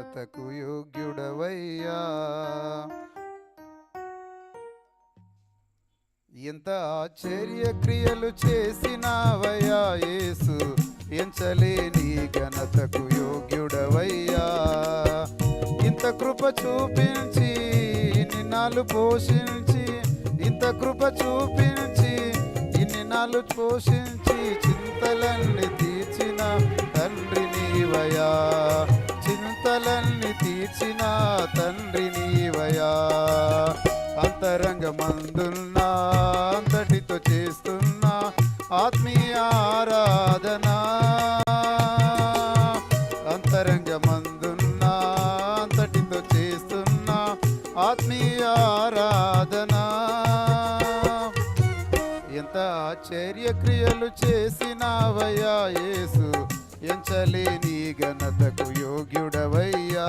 తకు యోగ్యుడవయ్యా. ఎంత ఆశ్చర్య క్రియలు చేసినావయ్యా యేసు. ఎంచలేని ఘనతకు యోగ్యుడవయ్యా. ఇంత కృప చూపించి నిన్నాలు పోషించి ఇంత కృప చూపించి ఇన్ని నాలు పోషించి చింతలన్నీ చింతలన్నీ తండ్రి నీవయా అంతరంగమందున్నా అంతటితో చేస్తున్నా ఆత్మీయ ఆరాధన. అంతరంగమందున్నా అంతటితో చేస్తున్నా ఆత్మీయ ఆరాధన. ఎంత ఆశ్చర్యక్రియలు చేసినావయ్యా యేసు. ఎంచలేని ఘనతకు యోగ్యుడవయ్యా.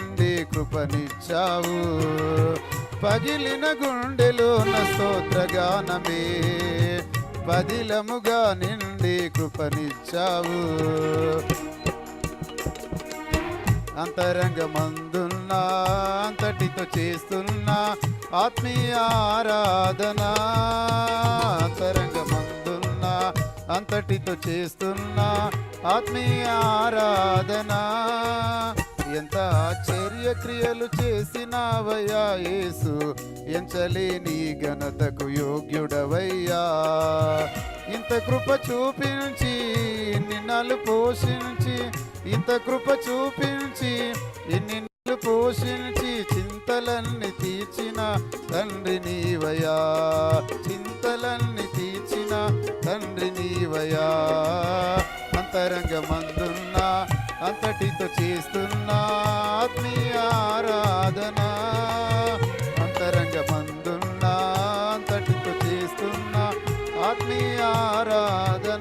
కృపనిచ్చావు. పగిలిన గుండెలోన స్తోత్రగానమే. పదిలముగా నిండి కృపనిచ్చావు. అంతరంగమందున్నా అంతటితో చేస్తున్నా ఆత్మీయ ఆరాధన. అంతరంగమందున్నా అంతటితో చేస్తున్నా ఆత్మీయ ఆరాధన. ఎంత ఆశ్చర్య క్రియలు చేసినావయ్యా యేసు. ఎంచలేని ఘనతకు యోగ్యుడవయ్యా. ఇంత కృప చూపించి నిన్నలు పోషించి ఇంత కృప చూపించి ఇన్ని నెలలు పోషించి చింతలన్నీ తీర్చిన తండ్రి నీవయా చింతలన్నీ తీర్చిన తండ్రి నీవయా అంతరంగమందున్నా అంతటితో చేస్తున్నా ఆత్మీయ ఆరాధన. అంతరంగమందున్నా అంతటితో చేస్తున్నా ఆత్మీయ ఆరాధన.